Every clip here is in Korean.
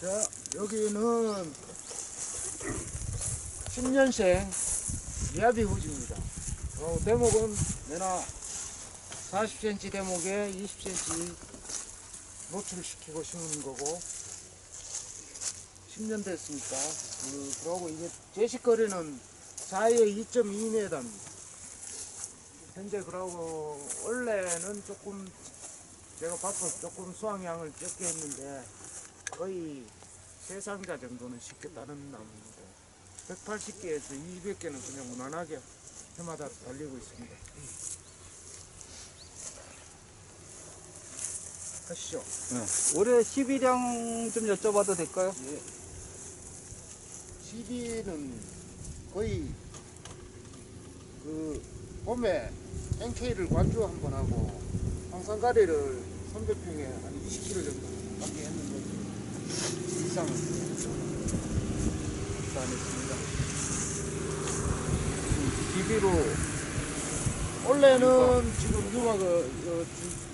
자, 여기는 10년생 미야비 후지입니다. 어, 대목은 내나 40cm 대목에 20cm 노출시키고 심은 거고 10년 됐으니까 그, 그러고 이게 제식거리는 4에 2.2m입니다. 현재 그러고 원래는 조금 제가 바빠서 조금 수확량을 적게 했는데 거의 세 상자 정도는 시켰다는 나무인데 180개에서 200개는 그냥 무난하게 해마다 달리고 있습니다. 하시죠. 올해 12량 좀 여쭤봐도 될까요? 예. CB는 거의 그 봄에 NK를 관주 한 번 하고 황산가리를 300평에 한 20kg 정도 갖게 했는데 이상은 일단했습니다. DB로 원래는 지금 누가 그, 그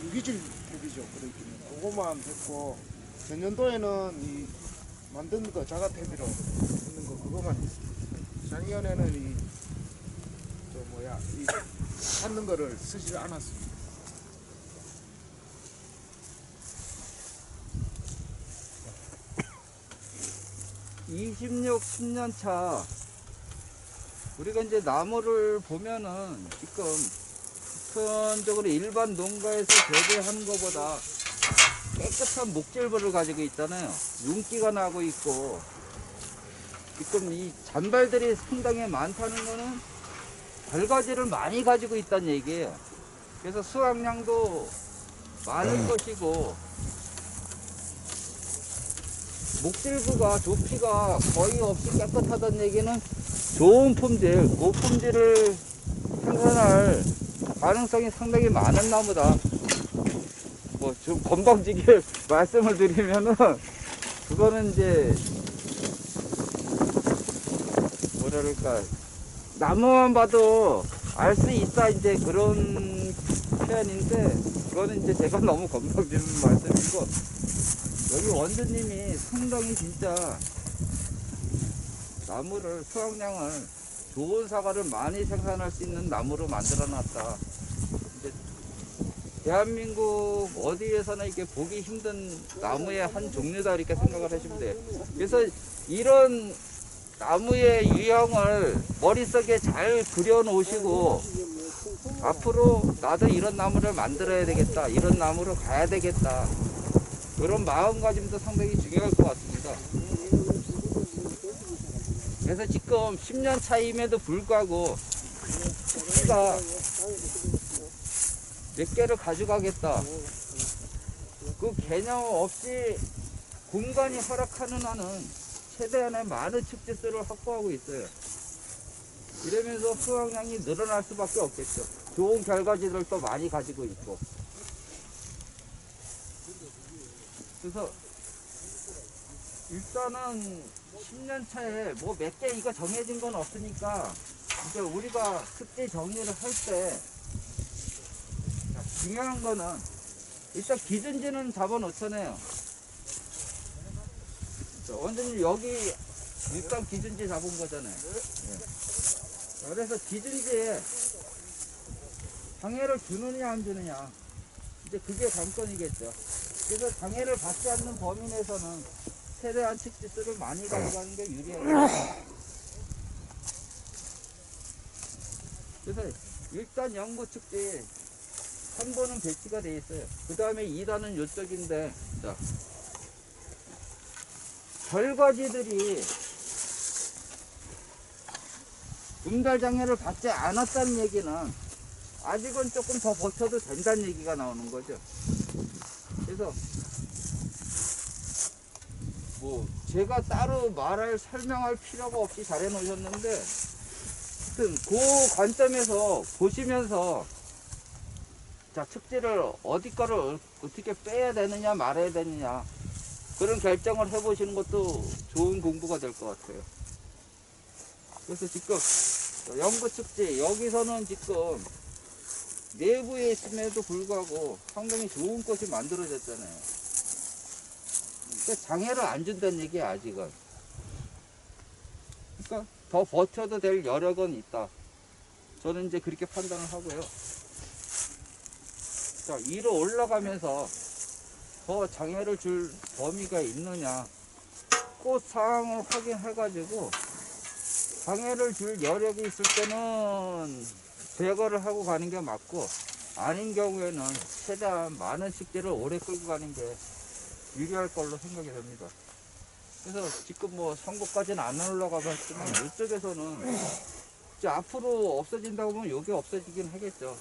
유- 유기질 유기죠 그렇긴 그거만 했고 전년도에는 이 만든 거 자가태비로 있는 거 그거만 있습니다. 작년에는 이 저 뭐야 이 찾는 거를 쓰지 않았습니다. 26, 10년 차 우리가 이제 나무를 보면은 지금 보편적으로 일반 농가에서 재배하는 것보다 깨끗한 목질벌을 가지고 있잖아요. 윤기가 나고 있고 지금 이 잔발들이 상당히 많다는 거는 결과지를 많이 가지고 있다는 얘기예요. 그래서 수확량도 많을 것이고 목질부가 조피가 거의 없이 깨끗하다는 얘기는 좋은 품질, 고품질을 생산할 가능성이 상당히 많은 나무다. 뭐 좀 건방지게 말씀을 드리면은 그거는 이제 뭐랄까 나무만 봐도 알 수 있다 이제 그런 표현인데 그거는 이제 제가 너무 건방지는 말씀이고 여기 원주님이 상당히 진짜 나무를 수확량을 좋은 사과를 많이 생산할 수 있는 나무로 만들어 놨다. 이제 대한민국 어디에서나 이게 보기 힘든 나무의 한 종류다 이렇게 생각을 하시면 돼요. 그래서 이런 나무의 유형을 머릿속에 잘 그려 놓으시고 앞으로 나도 이런 나무를 만들어야 되겠다. 이런 나무로 가야 되겠다. 그런 마음가짐도 상당히 중요할 것 같습니다. 그래서 지금 10년 차임에도 불구하고 숙지가 몇 개를 가져가겠다. 그 개념 없이 공간이 허락하는 한은 최대한의 많은 축지수를 확보하고 있어요. 이러면서 수확량이 늘어날 수밖에 없겠죠. 좋은 결과지를 또 많이 가지고 있고. 그래서 일단은 10년 차에 뭐 몇 개 이거 정해진 건 없으니까 이제 우리가 숙제 정리를 할 때 중요한 거는 일단 기준지는 잡아 놓잖아요. 원장님 여기 일단 기준지 잡은 거잖아요. 예. 그래서 기준지에 방해를 주느냐 안 주느냐 이제 그게 관건이겠죠. 그래서 방해를 받지 않는 범위 내에서는 최대한 측지수를 많이 가져가는 게 유리해요. 그래서 일단 연구 측지 3번은 배치가 돼 있어요. 그 다음에 2단은 이쪽인데, 자. 결과지들이 음달 장애를 받지 않았다는 얘기는 아직은 조금 더 버텨도 된다는 얘기가 나오는 거죠. 그래서 뭐 제가 따로 말할 설명할 필요가 없이 잘 해놓으셨는데 하여튼 그 관점에서 보시면서 자 축제를 어디 거를 어떻게 빼야 되느냐 말아야 되느냐 그런 결정을 해보시는 것도 좋은 공부가 될 것 같아요. 그래서 지금 연구 축제 여기서는 지금 내부에 있음에도 불구하고 상당히 좋은 것이 만들어졌잖아요. 그러니까 장애를 안 준다는 얘기야 아직은. 그러니까 더 버텨도 될 여력은 있다. 저는 이제 그렇게 판단을 하고요. 자 위로 올라가면서 더 장애를 줄 범위가 있느냐 꽃 상황을 확인해가지고 장애를 줄 여력이 있을 때는 제거를 하고 가는 게 맞고 아닌 경우에는 최대한 많은 식재를 오래 끌고 가는 게 유리할 걸로 생각이 됩니다. 그래서 지금 뭐 선거까지는 안 올라가봤지만 이쪽에서는 이제 앞으로 없어진다고 하면 여기 없어지긴 하겠죠.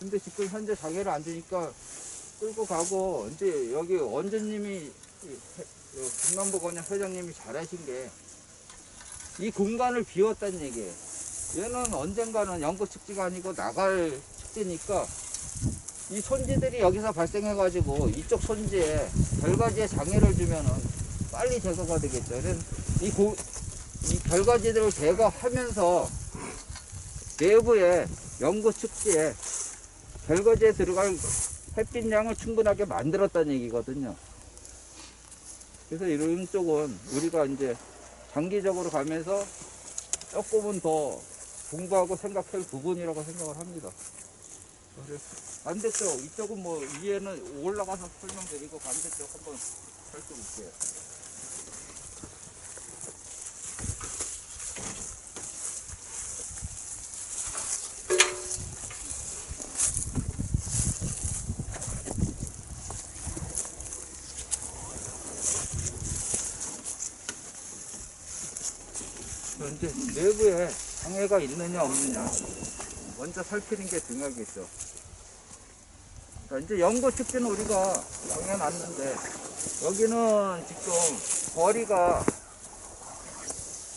근데 지금 현재 장애를 안 주니까 끌고 가고 이제 여기 원주님이 김남보 건양 회장님이 잘하신 게 이 공간을 비웠다는 얘기예요. 얘는 언젠가는 연구 축제가 아니고 나갈 축제니까 이 손지들이 여기서 발생해가지고 이쪽 손지에 결과지에 장애를 주면은 빨리 제거가 되겠죠. 이, 고, 이 결과지들을 제거하면서 내부에 연구 축지에 결과지에 들어갈 햇빛량을 충분하게 만들었다는 얘기거든요. 그래서 이런 쪽은 우리가 이제 장기적으로 가면서 조금은 더 공부하고 생각할 부분이라고 생각을 합니다. 반대쪽 이쪽은 뭐 위에는 올라가서 설명드리고 반대쪽 한번 살펴볼게요. 이제 내부에 장애가 있느냐 없느냐 먼저 살피는 게 중요하겠죠. 자, 이제 연고 축제는 우리가 정해놨는데 여기는 지금 거리가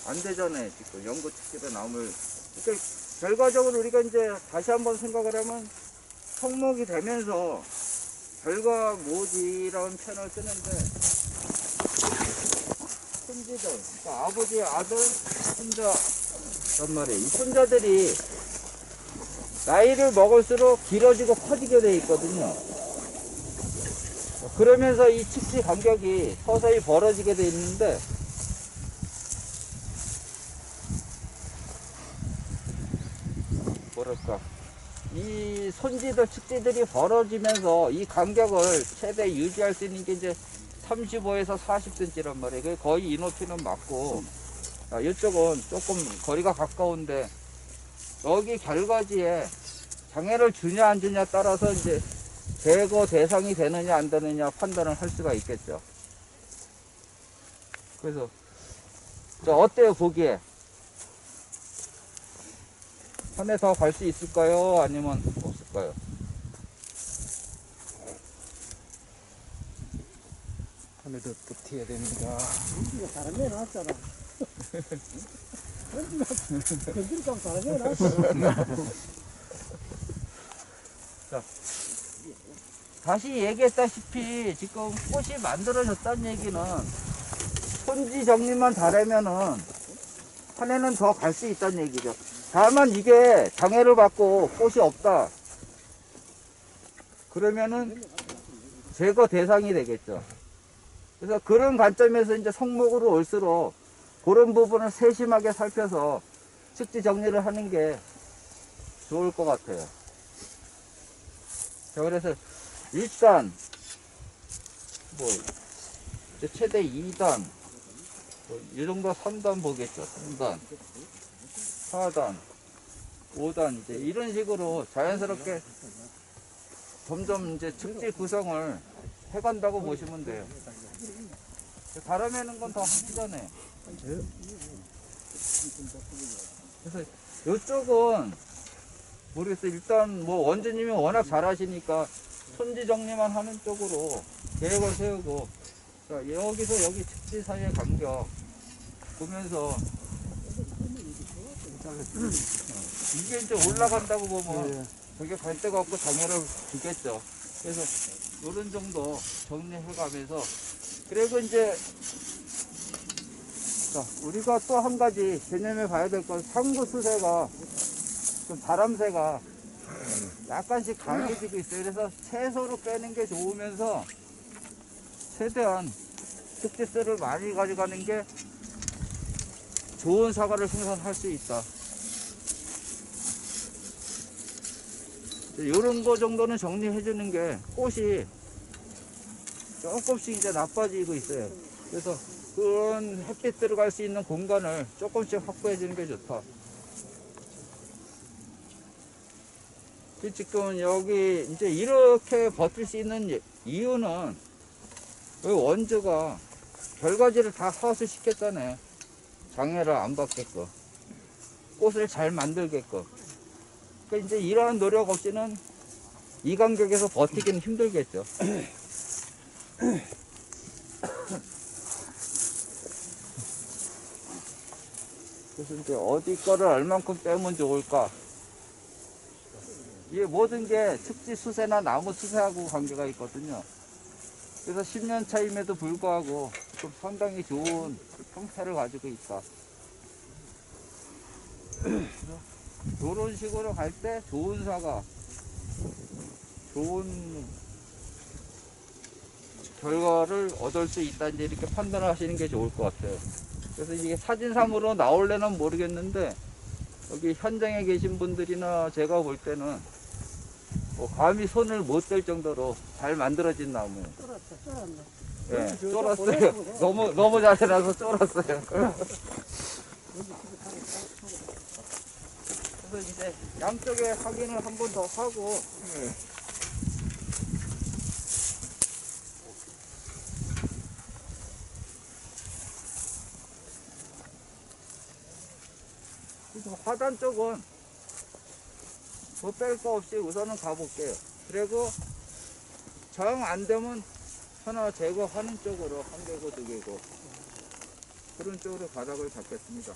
안 되잖아요. 지금 연고 축제로 나물. 그러니까 결과적으로 우리가 이제 다시 한번 생각을 하면 성목이 되면서 결과 모지라는 표현을 쓰는데 손지들, 그러니까 아버지, 아들, 손자 란 말이에요. 이 손자들이 나이를 먹을수록 길어지고 커지게 돼 있거든요. 그러면서 이 측지 간격이 서서히 벌어지게 돼 있는데 뭐랄까 이 손지들 측지들이 벌어지면서 이 간격을 최대 유지할 수 있는 게 이제 35에서 40cm란 말이에요. 거의 이 높이는 맞고 자, 이쪽은 조금 거리가 가까운데 여기 결과지에 장애를 주냐 안 주냐 따라서 이제 제거 대상이 되느냐 안 되느냐 판단을 할 수가 있겠죠. 그래서 자 어때요 보기에 한해더갈 수 있을까요? 아니면 없을까요? 하늘도 버텨야 됩니다. 이거 다른 애 나왔잖아. 나왔잖아. 다시 얘기했다시피 지금 꽃이 만들어졌다는 얘기는 손지 정리만 잘하면은 한 해는 더 갈 수 있다는 얘기죠. 다만 이게 장애를 받고 꽃이 없다. 그러면은 제거 대상이 되겠죠. 그래서 그런 관점에서 이제 성목으로 올수록 그런 부분을 세심하게 살펴서 측지 정리를 하는 게 좋을 것 같아요. 자, 그래서 일단 뭐 최대 2단 뭐, 이 정도 3단 보겠죠 3단 4단 5단 이제 이런 식으로 자연스럽게 점점 이제 측지 구성을 해간다고 보시면 돼요 다름에는 건더 하기 전에 그래서 이쪽은 모르겠어요. 일단 뭐 원주님이 워낙 잘하시니까 손지 정리만 하는 쪽으로 계획을 세우고 자 여기서 여기 측지 사이의 간격 보면서 이게 이제 올라간다고 보면 저게 갈 데가 없고 장애를 주겠죠. 그래서 이런 정도 정리해가면서 그리고 이제 자 우리가 또 한 가지 개념해 봐야 될 건 상부수세가 좀 바람새가 약간씩 강해지고 있어요. 그래서 채소로 빼는 게 좋으면서 최대한 특지세를 많이 가져가는 게 좋은 사과를 생산할 수 있다. 이런 거 정도는 정리해 주는 게 꽃이 조금씩 이제 나빠지고 있어요. 그래서 그런 햇빛 들어갈 수 있는 공간을 조금씩 확보해 주는 게 좋다. 지금 여기 이제 이렇게 버틸 수 있는 이유는 원주가 결과지를 다 하수시켰잖아요. 장애를 안 받게끔. 꽃을 잘 만들게끔. 그러니까 이제 이러한 노력 없이는 이 간격에서 버티기는 힘들겠죠. 이제 어디 거를 얼만큼 빼면 좋을까? 이게 모든 게 특지 수세나 나무 수세하고 관계가 있거든요. 그래서 10년 차임에도 불구하고 좀 상당히 좋은 형태를 가지고 있다. 이런 식으로 갈 때 좋은 사과, 좋은 결과를 얻을 수 있다 이제 이렇게 판단을 하시는 게 좋을 것 같아요. 그래서 이게 사진상으로 나올래는 모르겠는데 여기 현장에 계신 분들이나 제가 볼 때는 뭐 감히 손을 못 댈 정도로 잘 만들어진 나무예요. 쫄았다, 쫄았네. 예, 쫄았어요. 너무 너무 잘 해놔서 쫄았어요. 그래서 이제 양쪽에 확인을 한 번 더 하고 그 화단 쪽은 뭐 뺄 거 없이 우선은 가볼게요. 그리고 정 안 되면 하나 제거하는 쪽으로 한 개고 두 개고 그런 쪽으로 바닥을 잡겠습니다.